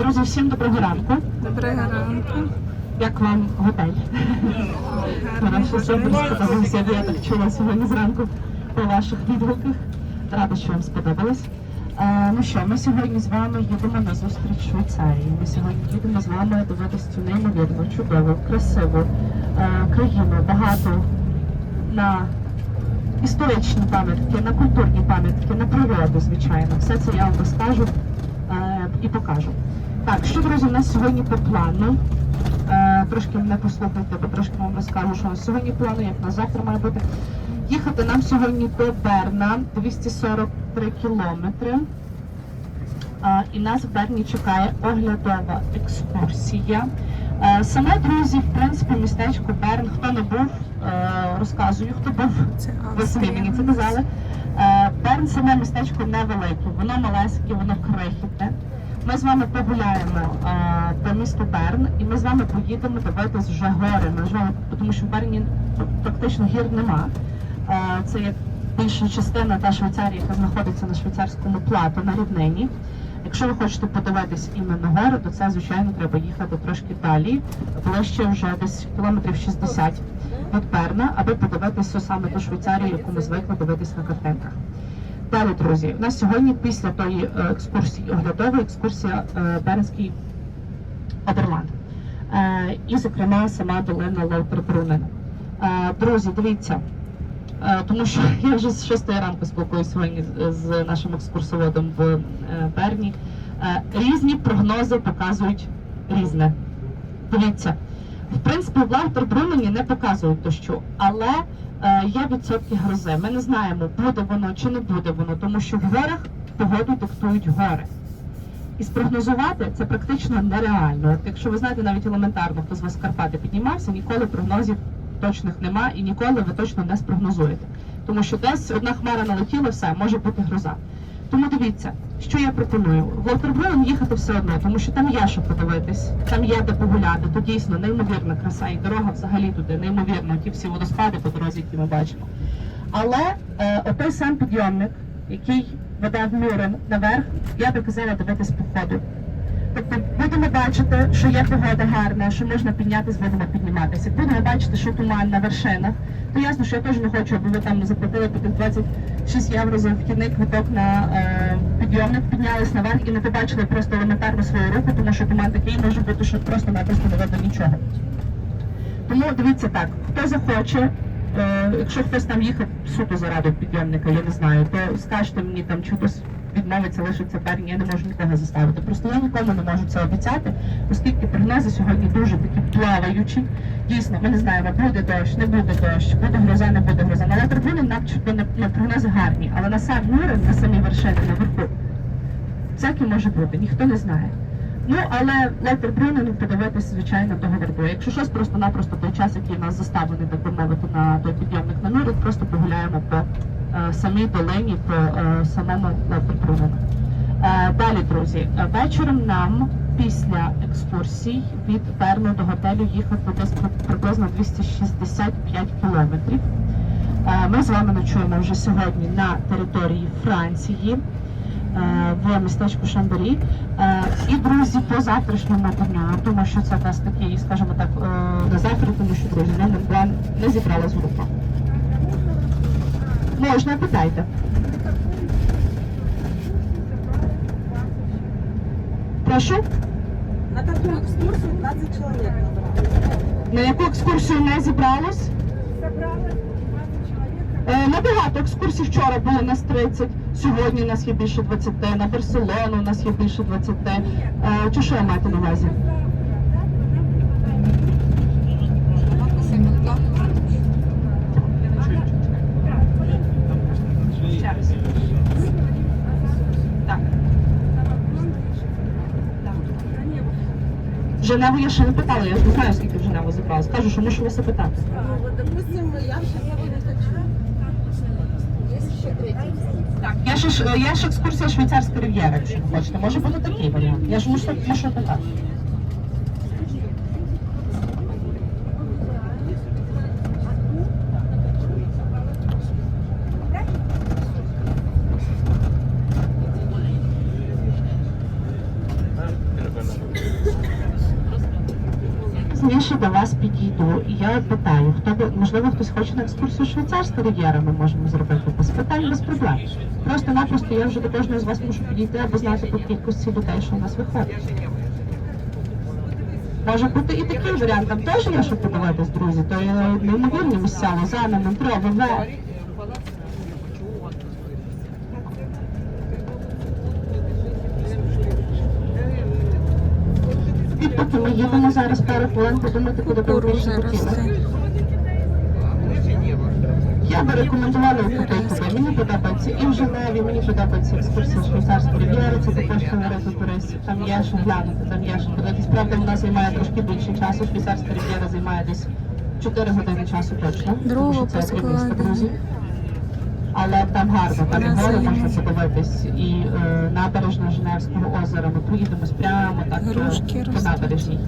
Друзі, всім доброго ранку. Доброго ранку. Як вам готель? Хорошо, супер сподобався. Я так чула сьогодні зранку по ваших відгуках. Рада, що вам сподобалось. Е, ну що, ми сьогодні з вами їдемо на зустріч Швейцарії. Ми сьогодні їдемо з вами дивитися цю неймовірну, чудову, красиву е, країну, багато на історичні пам'ятки, на культурні пам'ятки, на природу, звичайно. Все це я вам розкажу е, і покажу. Так, що, друзі, у нас сьогодні по плану? Е, трошки мене послухайте, бо трошки вам розкажу, що у нас сьогодні плану, як на завтра має бути. Їхати нам сьогодні до Берна 243 кілометри. Е, і нас в Берні чекає оглядова екскурсія. Е, Саме, друзі, в принципі, містечко Берн, хто не був, е, розказую, хто був, Це ви самі мені це казали. Е, Берн саме містечко невелике, воно малесеньке, воно крихітне. Ми з вами погуляємо е, по місту Берн, і ми з вами поїдемо дивитись вже гори. Ми ж вами- тому що в Берні практично гір нема. Е, Це як більша частина та Швейцарії, яка знаходиться на швейцарському плато на рівнині. Якщо ви хочете подивитись іменно гори, то це звичайно треба їхати трошки далі, ближче вже десь кілометрів 60 від Берна, аби подивитися саме ту Швейцарію, яку ми звикли дивитись на картинках. Далі, друзі, у нас сьогодні після тої е, екскурсії оглядової екскурсія е, Бернський Оберланд. Е, і, зокрема, сама долина Лаутербрунен. Е, друзі, дивіться, тому що я вже з 6 ранку спілкуюся сьогодні з, нашим екскурсоводом в Берні. Різні прогнози показують різне. Дивіться, в принципі, в Лаутербрунені не показують дощу, але є відсотки грози. Ми не знаємо, буде воно чи не буде воно, тому що в горах погоду диктують гори. І спрогнозувати це практично нереально. От якщо ви знаєте навіть елементарно, хто з вас Карпати піднімався, ніколи прогнозів точних нема і ніколи ви точно не спрогнозуєте. Тому що десь одна хмара налетіла, все, може бути гроза. Тому дивіться, що я пропоную. В Лотербрун їхати все одно, тому що там є що подивитись, там є де погуляти. То дійсно неймовірна краса, і дорога взагалі туди неймовірно, ті всі водоспади по дорозі, які ми бачимо. Але е, отой сам підйомник, який веде в Мюрен наверх, я би казала дивитись по ходу. Тобто будемо бачити, що є погода гарна, що можна піднятися, будемо підніматися. Будемо бачити, що туман на вершинах, то ясно, що я теж не хочу, аби ви там заплатили по тих 26 євро за вхідний квиток на е, підйомник, піднялись наверх і не побачили просто елементарно свою руку, тому що туман такий може бути, що просто напросто не видно нічого. Тому дивіться так, хто захоче, е, якщо хтось там їхав суто заради підйомника, я не знаю, то скажете мені там чи хтось відмовиться, лишиться в Берні, я не можу нікого заставити. Просто я нікому не можу це обіцяти, оскільки прогнози сьогодні дуже такі плаваючі. Дійсно, ми не знаємо, буде дощ, не буде дощ, буде гроза, не буде гроза. Але трибуни начебто не, не прогнози гарні, але на сам Мюрен, на самій вершині, наверху, всяке може бути, ніхто не знає. Ну, але Летер Брюнен подивитися, звичайно, того вартує. Якщо щось просто-напросто той час, який у нас заставлений, так би мовити, на той підйомник на Мюрик, просто погуляємо по самій долині, по е, самому. Е, далі, друзі, е, вечором нам після екскурсій від Берну до готелю їхати десь приблизно 265 кілометрів. Е, Ми з вами ночуємо вже сьогодні на території Франції е, в містечку Шамбері. Е, І друзі, по завтрашньому дню, думаю, що це в нас такий, скажімо так, е, на завтра, тому що друзі, не, не, зібралась група. Можна, питайте. Прошу, На такую экскурсию 20 человек набрали. на яку екскурсію не зібралось? Собрали 20 человек. Е, На багато екскурсій вчора було нас 30, сьогодні нас є більше 20, на Барселону нас є більше 20. Е, Чи що я маєте на увазі? Ще раз. Так. Женеву я ще не питала, я ж не знаю, скільки в Женеву зібралось. Кажу, що мушу вас запитати. Ну, допустим, я в не. Так, я ж, я ж екскурсія Швейцарська Рів'єра, якщо ви хочете. Може бути такий варіант. Я ж мушу, мушу питати. Перше до вас підійду, і я питаю, хто можливо, хтось хоче на екскурсію швейцарська рів'єра, ми можемо зробити без питань, без проблем. Просто-напросто я вже до кожного з вас мушу підійти, аби знати по кількості людей, що у нас виходить. Може бути і таким варіантом. теж є, що подивитись, друзі, то є неймовірні місця, Лозана, Монтро, ВВ. І поки ми їдемо зараз хвилин подумати, куди хотіли. росте. Я би рекомендувала куди. Мені подобається і в Женеві, мені подобається екскурсія швейцарської рів'єри, це також фаворити туристів. Там є що глянути, там є що подивитись. Правда, вона займає трошки більше часу. Швейцарська рів'єра займає десь 4 години часу точно. тому що це друзі. Але там гарно, там гори можна подивитись, і е, набережна Женевського озера. Ми проїдемось прямо так е, Грушки по набережній.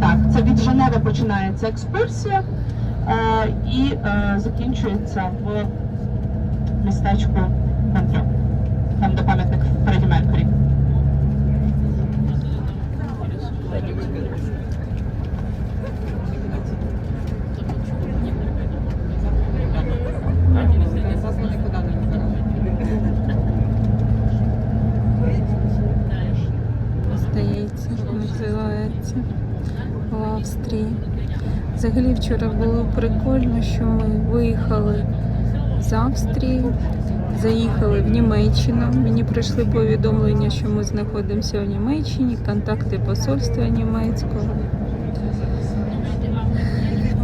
Так, це від Женеви починається екскурсія е, і е, закінчується в містечку Монтрьо, там де пам'ятник Фредді Меркурі. Називається в Австрії. Взагалі вчора було прикольно, що ми виїхали з Австрії, заїхали в Німеччину. Мені прийшли повідомлення, що ми знаходимося в Німеччині, контакти посольства німецького.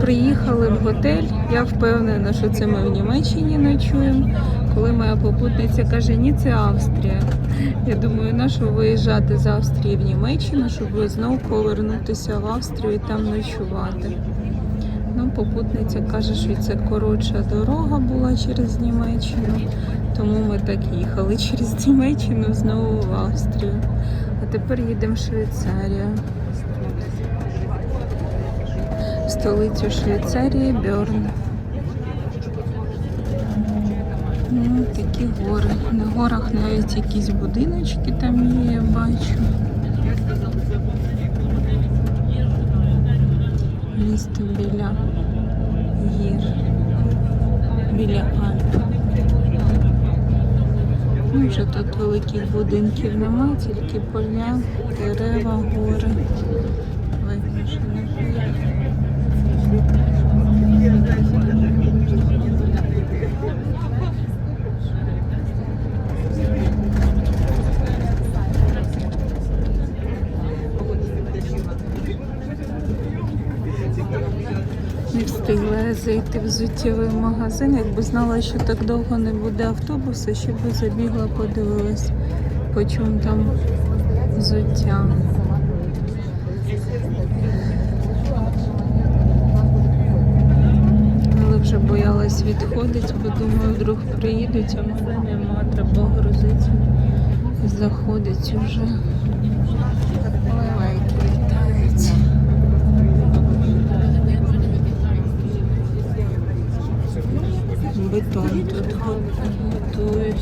Приїхали в готель. Я впевнена, що це ми в Німеччині ночуємо. Коли моя попутниця каже, ні, це Австрія. Я думаю, на виїжджати з Австрії в Німеччину, щоб знову повернутися в Австрію і там ночувати. Ну, попутниця каже, що це коротша дорога була через Німеччину, тому ми так їхали через Німеччину знову в Австрію. А тепер їдемо в Швейцарію. Столицю Швейцарії Бьорн. Ну, такі гори. На горах навіть якісь будиночки там є, я бачу. Місто біля гір. Біля Альп. Ну, вже тут великих будинків нема, тільки поля, дерева, гори. Видно, встигла я зайти в взуттєвий магазин. Якби знала, що так довго не буде автобуса, ще би забігла, подивилась, по чому там взуття. Але вже боялась відходити, бо думаю, вдруг приїдуть, а мене нема, треба грузити. Заходить уже. Готують.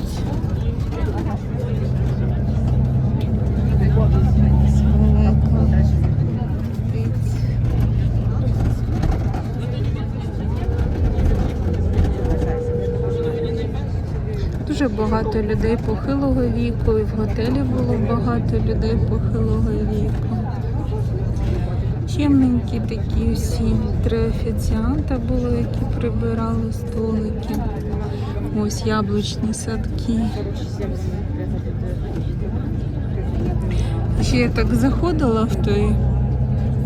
Дуже багато людей похилого віку, і в готелі було багато людей похилого віку. Чемненькі такі всі. Три офіціанта було, які прибирали столики. Ось яблучні садки. Ще я так заходила в той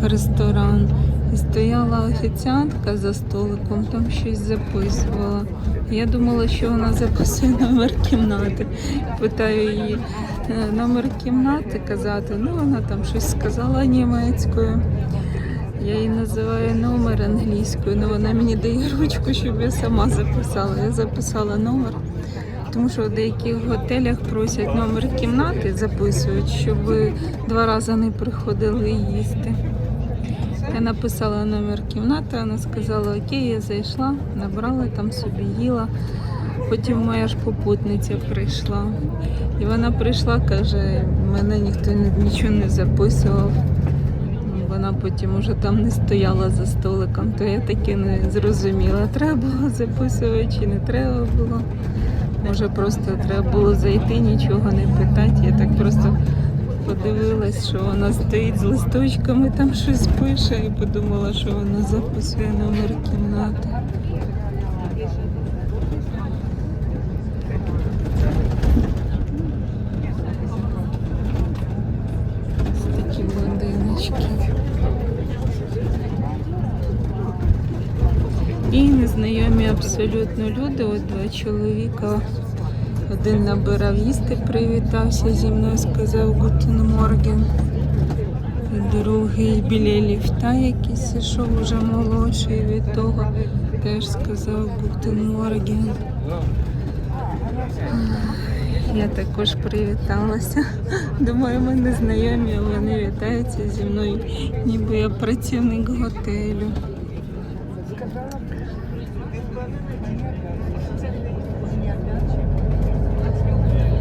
ресторан і стояла офіціантка за столиком, там щось записувала. Я думала, що вона записує номер кімнати. Питаю її «Е, номер кімнати казати. Ну, вона там щось сказала німецькою. Я їй називаю номер англійською, але вона мені дає ручку, щоб я сама записала. Я записала номер, тому що в деяких готелях просять номер кімнати, записують, щоб два рази не приходили їсти. Я написала номер кімнати, вона сказала, окей, я зайшла, набрала там собі їла. Потім моя ж попутниця прийшла. І вона прийшла, каже, мене ніхто нічого не записував. Вона потім уже там не стояла за столиком, то я таки не зрозуміла, треба було записувати чи не треба було. Може просто треба було зайти, нічого не питати. Я так просто подивилась, що вона стоїть з листочками, там щось пише, і подумала, що вона записує номер кімнати. Такі будиночки. І незнайомі абсолютно люди, от два чоловіка. Один набирав їсти, привітався зі мною, сказав Гутен Морген. Другий біля ліфта якийсь ішов уже молодший від того, теж сказав Гутен Морген. Я також привіталася. Думаю, ми не знайомі, вони вітаються зі мною, ніби я працівник готелю.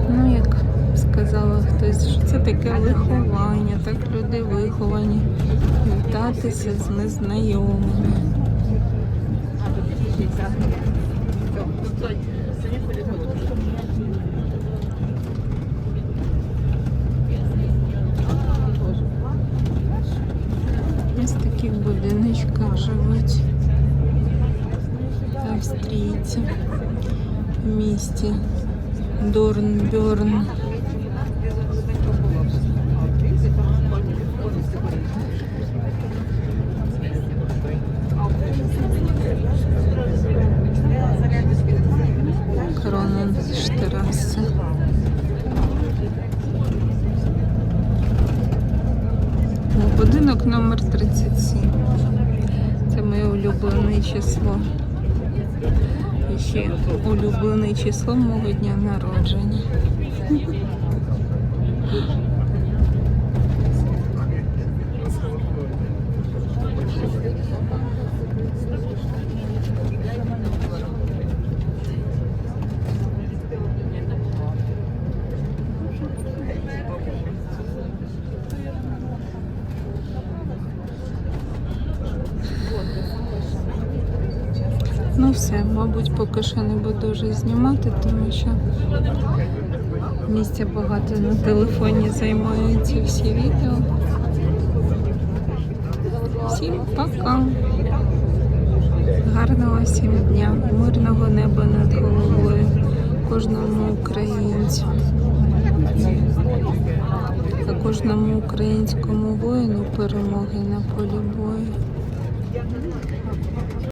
Ну, як сказала хтось, що це таке виховання, так люди виховані. Вітатися з незнайомими. Ось в таких будиночках живуть австрійці в місті Дорнберн. Кроненштерасе. Будинок номер 37. Це моє улюблене число. Ще улюблене число мого дня народження. Ну все, мабуть, поки що не буду вже знімати, тому що місця багато на телефоні займає ці всі відео. Всім пока! Гарного всім дня, мирного неба над головою, кожному українцю. А кожному українському воїну перемоги на полі бою.